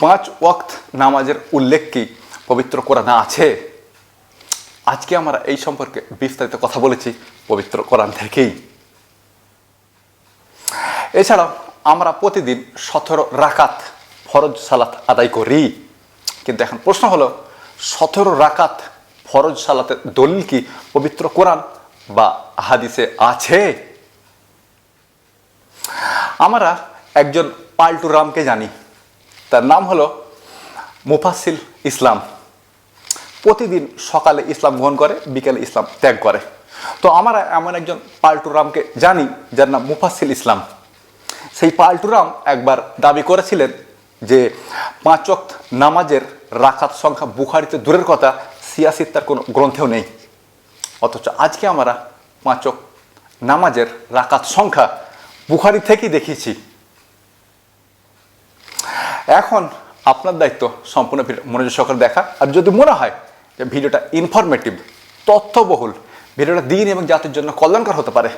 পাঁচ ওয়াক্ত নামাজের উল্লেখ কি পবিত্র কোরআনে আছে? আজকে আমরা এই সম্পর্কে বিস্তারিত কথা বলেছি পবিত্র কোরআন থেকেই। এছাড়াও আমরা প্রতিদিন সতেরো রাকাত ফরজ সালাত আদায় করি। কিন্তু এখন প্রশ্ন হলো, সতেরো রাকাত ফরজ সালাতের দলিল কি পবিত্র কোরআন বা হাদিসে আছে? আমরা একজন পাল্টু রামকে জানি তার নাম হলো মুফাসিল ইসলাম। প্রতিদিন সকালে ইসলাম গ্রহণ করে, বিকেলে ইসলাম ত্যাগ করে। তো আমরা এমন একজন পাল্টুরামকে জানি যার নাম মুফাসিল ইসলাম। সেই পাল্টুরাম একবার দাবি করেছিলেন যে পাঁচক নামাজের রাখাত সংখ্যা বুখারিতে দূরের কথা, সিয়াসির তার কোনো গ্রন্থেও নেই। অথচ আজকে আমরা পাঁচক নামাজের রাকাত সংখ্যা বুখারি থেকেই দেখিয়েছি। এখন আপনার দায়িত্ব সম্পূর্ণ মনোযোগ সহকারে দেখা। আর যদি মনে হয় যে ভিডিওটা ইনফরমেটিভ তথ্যবহুল, ভিডিওটা দিন এবং জাতির জন্য কল্যাণকর হতে পারে,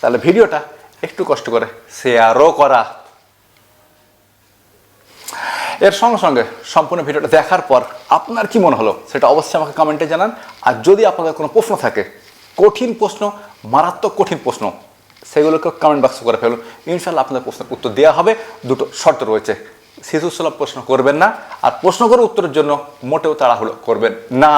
তাহলে ভিডিওটা একটু কষ্ট করে শেয়ারও করা। এর সঙ্গে সঙ্গে সম্পূর্ণ ভিডিওটা দেখার পর আপনার কি মনে হলো সেটা অবশ্যই আমাকে কমেন্টে জানান। আর যদি আপনাদের কোনো প্রশ্ন থাকে, কঠিন প্রশ্ন, মারাত্মক কঠিন প্রশ্ন সেগুলোকে কমেন্ট বক্সে করে ফেলুন। ইনশাল্লাহ আপনাদের প্রশ্নের উত্তর দেওয়া হবে। দুটো শর্ত রয়েছে। শিশু সুলভ প্রশ্ন করবেন না, আর প্রশ্ন করে উত্তরের জন্য মোটেও তাড়াহুড়ো করবেন না।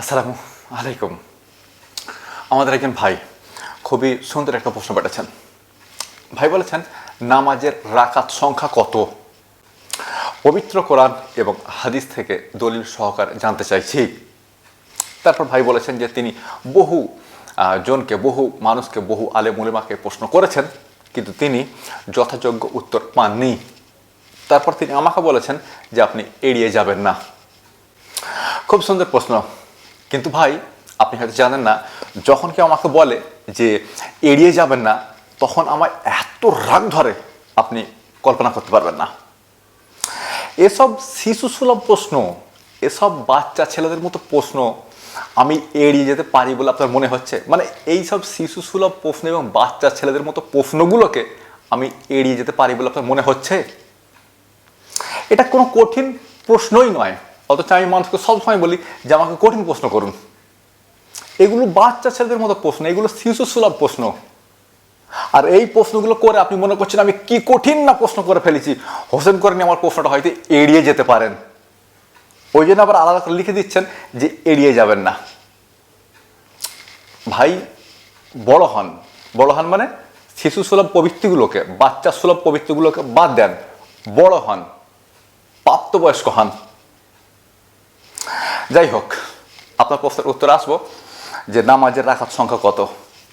আসসালামু আলাইকুম। আমাদের একজন ভাই খুবই সুন্দর একটা প্রশ্ন পাঠাচ্ছেন। ভাই বলেছেন, নামাজের রাকাত সংখ্যা কত? পবিত্র কোরআন এবং হাদিস থেকে দলিল সহকারে জানতে চাইছি। তারপর ভাই বলেছেন যে তিনি বহু জনকে, বহু মানুষকে, বহু আলে মুলিমাকে প্রশ্ন করেছেন, কিন্তু তিনি যথাযোগ্য উত্তর পাননি। তারপর তিনি আমাকে বলেছেন যে আপনি এড়িয়ে যাবেন না। খুব সুন্দর প্রশ্ন। কিন্তু ভাই আপনি হয়তো জানেন না, যখন কেউ আমাকে বলে যে এড়িয়ে যাবেন না, তখন আমার এত রাগ ধরে আপনি কল্পনা করতে পারবেন না। এসব শিশু সুলভ প্রশ্ন, এসব বাচ্চা ছেলেদের মতো প্রশ্ন আমি এড়িয়ে যেতে পারি বলে আপনার মনে হচ্ছে? মানে এই সব শিশু সুলভ প্রশ্ন এবং বাচ্চা ছেলেদের মতো প্রশ্নগুলোকে আমি এড়িয়ে যেতে পারি বলে আপনার মনে হচ্ছে? এটা কোনো কঠিন প্রশ্নই নয়। অথচ আমি মানুষকে সবসময় বলি যে আমাকে কঠিন প্রশ্ন করুন। এগুলো বাচ্চা ছেলেদের মতো প্রশ্ন, এগুলো শিশু সুলভ প্রশ্ন। আর এই প্রশ্নগুলো করে আপনি মনে করছেন আমি কি কঠিন না প্রশ্ন করে ফেলেছি? হোসেন করে নিয়ে আমার প্রশ্নটা হয়তো এড়িয়ে যেতে পারেন। ওই জন্য আবার আলাদা করে লিখে দিচ্ছেন যে এড়িয়ে যাবেন না। ভাই, বড় হন। বড় হন মানে শিশু সুলভ প্রবৃত্তিগুলোকে, বাচ্চা সুলভ প্রবৃত্তিগুলোকে বাদ দেন। বড় হন, প্রাপ্তবয়স্ক হন। যাই হোক, আপনার প্রশ্নের উত্তর আসব। যে নামাজের রাখার সংখ্যা কত?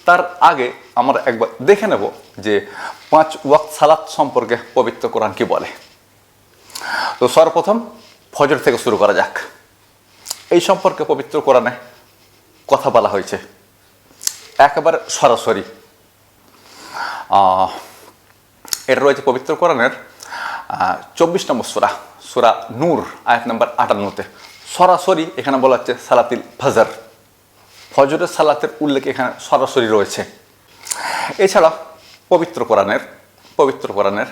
তার আগে আমরা একবার দেখে নেব যে পাঁচ ওয়াক্ত সালাত সম্পর্কে পবিত্র কোরআন কি বলে। তো সর্বপ্রথম ফজর থেকে শুরু করা যাক। এই সম্পর্কে পবিত্র কোরআনে কথা বলা হয়েছে। একেবারে সরাসরি। এটা রয়েছে পবিত্র কোরআনের চব্বিশ নম্বর সুরা সুরা নূর, আয়াত নম্বর আটান্নতে। সরাসরি এখানে বলা হচ্ছে সালাতিল ফাজার। ফজরের সালাতের উল্লেখ এখানে সরাসরি রয়েছে। এছাড়া পবিত্র কোরআনের পবিত্র কোরআনের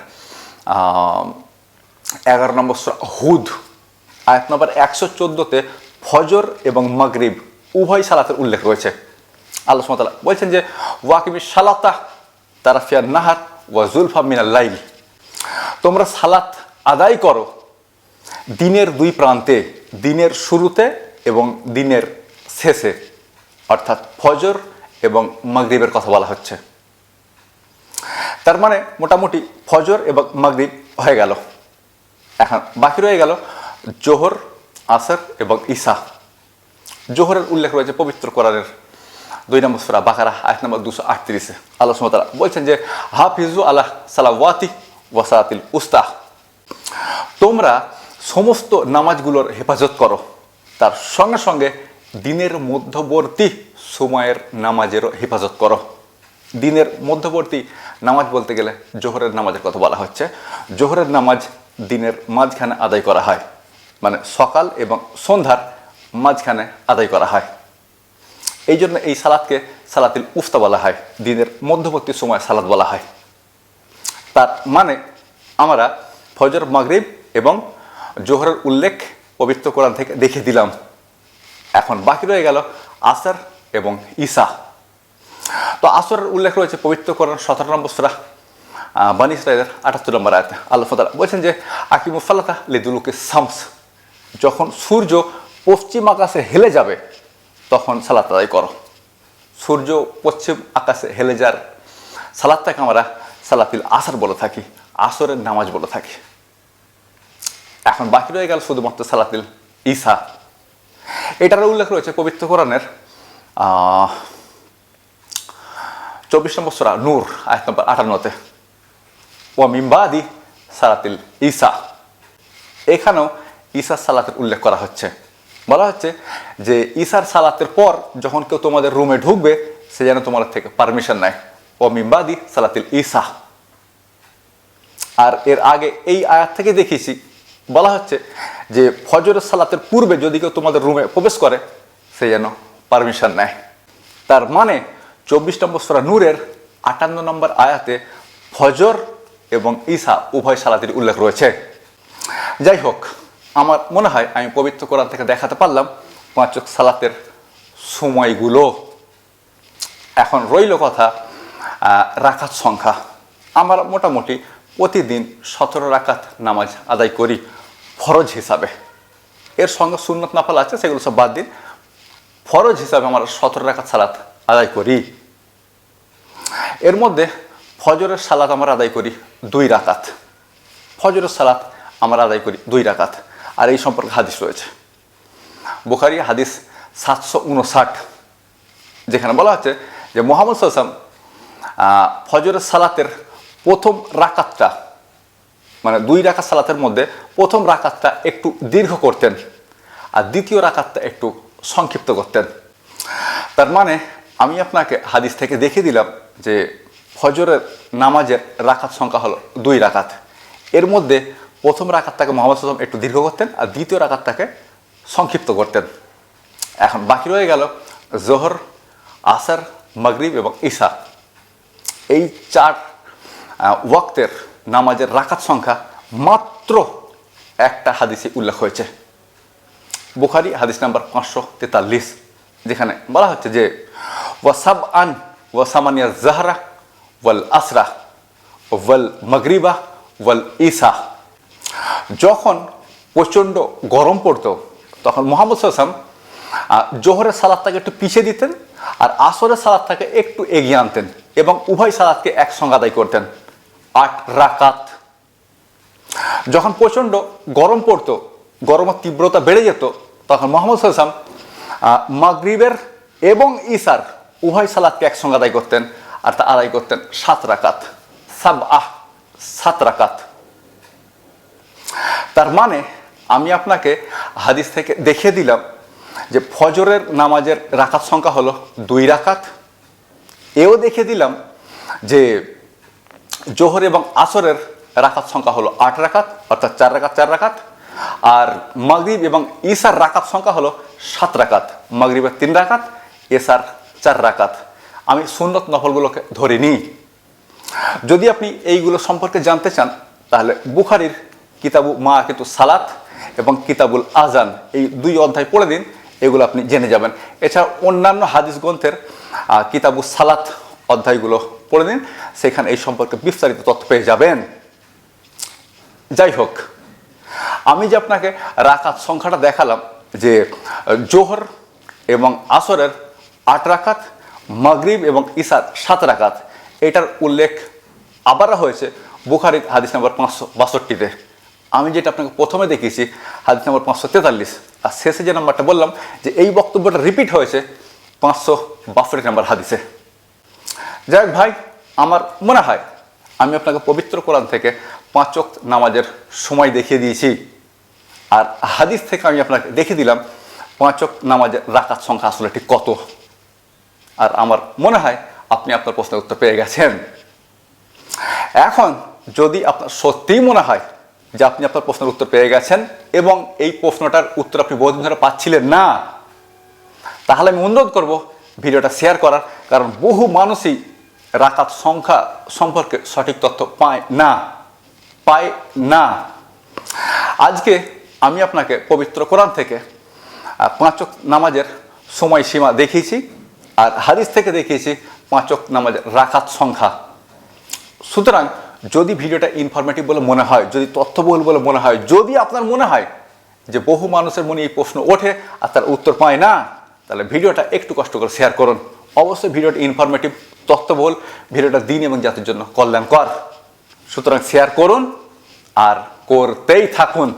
এগারো নম্বর হুদ, আয়াত নম্বর একশো চোদ্দোতে ফজর এবং মাগরিব উভয় সালাতের উল্লেখ রয়েছে। আল্লাহ সুমতালা বলছেন যে, ওয়াকিমি সালাতা তারা ফিয়ার নাহার ওয়া জুলফা মিনাল লাইল। তোমরা সালাত আদায় করো দিনের দুই প্রান্তে, দিনের শুরুতে এবং দিনের শেষে। অর্থাৎ ফজর এবং মাগরিবের কথা বলা হচ্ছে। তার মানে মোটামুটি ফজর এবং মাগরিব হয়ে গেল। এখন বাকি রয়ে গেল জোহর, আসর এবং ঈশা জোহরের উল্লেখ রয়েছে পবিত্র কোরআনের দুই নম্বর সুরা বাকারা, আয়াত নম্বর দুশো আটত্রিশে। আল্লাহ সুমতালা বলছেন যে, হাফিজু আল্লাহ সালাওয়াতি ওয়াসাতিল উস্তাহ তোমরা সমস্ত নামাজগুলোর হেফাজত করো। তার সঙ্গে সঙ্গে দিনের মধ্যবর্তী সময়ের নামাজেরও হেফাজত করো। দিনের মধ্যবর্তী নামাজ বলতে গেলে জোহরের নামাজের কথা বলা হচ্ছে। জোহরের নামাজ দিনের মাঝখানে আদায় করা হয়। মানে সকাল এবং সন্ধ্যার মাঝখানে আদায় করা হয়। এই জন্য এই সালাদকে সালাতিল উফতা বলা হয়। দিনের মধ্যবর্তী সময় সালাদ বলা হয়। তার মানে আমরা ফজর, মাগরিব এবং জোহরের উল্লেখ পবিত্র কোরআন থেকে দেখে দিলাম। এখন বাকি রয়ে গেল আসর এবং ঈসা। তো আসরের উল্লেখ রয়েছে পবিত্র কোরআন সতেরো নম্বর সুরা বানি ইসরায়েলের আটাত্তর নম্বর আয়াতে। আল্লাহ তালা বলছেন যে আকিমুফাল্লাতা লিদুলুকে সামস যখন সূর্য পশ্চিম আকাশে হেলে যাবে, তখন সালাত আদায় করো। সূর্য পশ্চিম আকাশে হেলে যার সালাদটাকে আমরা সালাতিল আসর বলে থাকি, আসরের নামাজ বলে থাকি। এখন বাকি রয়ে গেল শুধুমাত্র সালাতিল ঈসা। এটার উল্লেখ রয়েছে পবিত্র কোরআনের চব্বিশ নম্বর সোরা নূর, আয়াত নম্বর আটান্নতে। ও মিম্বাদি সালাতিল ঈসা। এখানেও ঈসার সালাতের উল্লেখ করা হচ্ছে। বলা হচ্ছে যে ঈসার সালাতের পর যখন কেউ তোমাদের রুমে ঢুকবে, সে যেন তোমাদের থেকে পারমিশন নেয়। ও মিম্বাদি সালাতিল ঈসা। আর এর আগে এই আয়াত থেকে দেখিয়েছি বলা হচ্ছে যে ফজরের সালাতের পূর্বে যদি কেউ তোমাদের রুমে প্রবেশ করে, সে যেন পারমিশন নেয়। তার মানে চব্বিশ নম্বর সরা নূরের আটান্ন নম্বর আয়াতে ফজর এবং ঈসা উভয় সালাতির উল্লেখ রয়েছে। যাই হোক, আমার মনে হয় আমি পবিত্র কোরআন থেকে দেখাতে পারলাম পাঁচক সালাতের সময়গুলো। এখন রইল কথা রাকাত সংখ্যা। আমরা মোটামুটি প্রতিদিন সতেরো রাকাত নামাজ আদায় করি। ফরজ হিসাবে। এর সঙ্গে সুন্নত নাফাল আছে, সেগুলো সব বাদ দিন। ফরজ হিসাবে আমরা সতেরো রাকাত সালাত আদায় করি। এর মধ্যে ফজরের সালাত আমরা আদায় করি দুই রাকাত। ফজরের সালাত আমরা আদায় করি দুই রাকাত। আর এই সম্পর্কে হাদিস রয়েছে। বুখারি হাদিস সাতশো উনষাট যেখানে বলা হচ্ছে যে মোহাম্মদ সাল্লাম ফজরের সালাতের প্রথম রাকাতটা মানে দুই রাকাত সালাতের মধ্যে প্রথম রাকাতটা একটু দীর্ঘ করতেন আর দ্বিতীয় রাকাতটা একটু সংক্ষিপ্ত করতেন। তার মানে আমি আপনাকে হাদিস থেকে দেখিয়ে দিলাম যে ফজরের নামাজের রাকাত সংখ্যা হলো দুই রাকাত। এর মধ্যে প্রথম রাকাতটাকে মোহাম্মদ সাল্লাম একটু দীর্ঘ করতেন আর দ্বিতীয় রাকাতটাকে সংক্ষিপ্ত করতেন। এখন বাকি রয়ে গেল জোহর, আসর, মাগরিব এবং ঈশা এই চার ওয়াক্তের নামাজের রাকাত সংখ্যা মাত্র একটা হাদিসে উল্লেখ হয়েছে। বুখারি হাদিস নাম্বার পাঁচশো তেতাল্লিশ, যেখানে বলা হচ্ছে যে ওয়াসাব আন ওয়াসামানিয়া জাহরা ওয়াল আসরা ওয়াল মগরিবা ওয়াল ঈসা। যখন প্রচণ্ড গরম পড়তো, তখন মোহাম্মদ সাল্লাম জোহরের সালাদটাকে একটু পিছিয়ে দিতেন আর আসরের সালাদটাকে একটু এগিয়ে আনতেন এবং উভয় সালাদকে একসঙ্গে আদায় করতেন। আট রাকাত। যখন প্রচণ্ড গরম পড়তো, গরমের তীব্রতা বেড়ে যেত, তখন মোহাম্মদ সাল্লাম মাগরিবের এবং ইসার উভয় সালাদকে একসঙ্গে আদায় করতেন আর তা আদায় করতেন সাত রাকাত সাব আহ সাত রাকাত। তার মানে আমি আপনাকে হাদিস থেকে দেখিয়ে দিলাম যে ফজরের নামাজের রাকাত সংখ্যা হলো দুই রাকাত। এও দেখিয়ে দিলাম যে জোহর এবং আসরের রাকাত সংখ্যা হলো আট রাকাত, অর্থাৎ চার রাকাত চার রাকাত। আর মাগরিব এবং ঈশার রাকাত সংখ্যা হলো সাত রাকাত। মাগরিবের তিন রাকাত এসার চার রাকাত। আমি সুন্নত নফলগুলোকে ধরে নিই যদি আপনি এইগুলো সম্পর্কে জানতে চান, তাহলে বুখারির কিতাবু মা কিন্তু সালাত এবং কিতাবুল আজান এই দুই অধ্যায় পড়ে দিন, এগুলো আপনি জেনে যাবেন। এছাড়া অন্যান্য হাদিস গ্রন্থের কিতাবু সালাত অধ্যায়গুলো পড়ে দিন সেখানে এই সম্পর্কে বিস্তারিত তথ্য পেয়ে যাবেন। যাই হোক আমি যে আপনাকে রাকাত সংখ্যাটা দেখালাম, যে জোহর এবং আসরের আট রাকাত, মাগরিব এবং ইসার সাত রাকাত, এটার উল্লেখ আবার হয়েছে বুখারি হাদিস নম্বর পাঁচশো বাষট্টিতে। আমি যেটা আপনাকে প্রথমে দেখিয়েছি, হাদিস নম্বর পাঁচশো তেতাল্লিশ আর শেষে যে নাম্বারটা বললাম, যে এই বক্তব্যটা রিপিট হয়েছে পাঁচশো বাষট্টি নাম্বার হাদিসে। যাই ভাই, আমার মনে হয় আমি আপনাকে পবিত্র কোরআন থেকে পাঁচ ওয়াক্ত নামাজের সময় দেখিয়ে দিয়েছি। আর হাদিস থেকে আমি আপনাকে দেখিয়ে দিলাম পাঁচক নামাজের রাকাত সংখ্যা আসলে ঠিক কত। আর আমার মনে হয় আপনি আপনার প্রশ্নের উত্তর পেয়ে গেছেন। এখন যদি আপনার সত্যিই মনে হয় যে আপনি আপনার প্রশ্নের উত্তর পেয়ে গেছেন এবং এই প্রশ্নটার উত্তর আপনি বহুদিন ধরে পাচ্ছিলেন না, তাহলে আমি অনুরোধ করব ভিডিওটা শেয়ার করার, কারণ বহু মানুষই রাকাত সংখ্যা সম্পর্কে সঠিক তথ্য পায় না। পায় না। আজকে আমি আপনাকে পবিত্র কোরআন থেকে পাঁচক নামাজের সময়সীমা দেখিয়েছি আর হাদিস থেকে দেখিয়েছি পাঁচক নামাজের রাকাত সংখ্যা। সুতরাং যদি ভিডিওটা ইনফরমেটিভ বলে মনে হয়, যদি তথ্যবহুল বলে মনে হয়, যদি আপনার মনে হয় যে বহু মানুষের মনে এই প্রশ্ন ওঠে আর তার উত্তর পায় না, তাহলে ভিডিওটা একটু কষ্ট করে শেয়ার করুন। অবশ্যই ভিডিওটা ইনফরমেটিভ তথ্যবহুল ভিডিওটা দিন এবং জাতির জন্য কল্যাণকর। সুতরাং শেয়ার করুন আর করতেই থাকুন।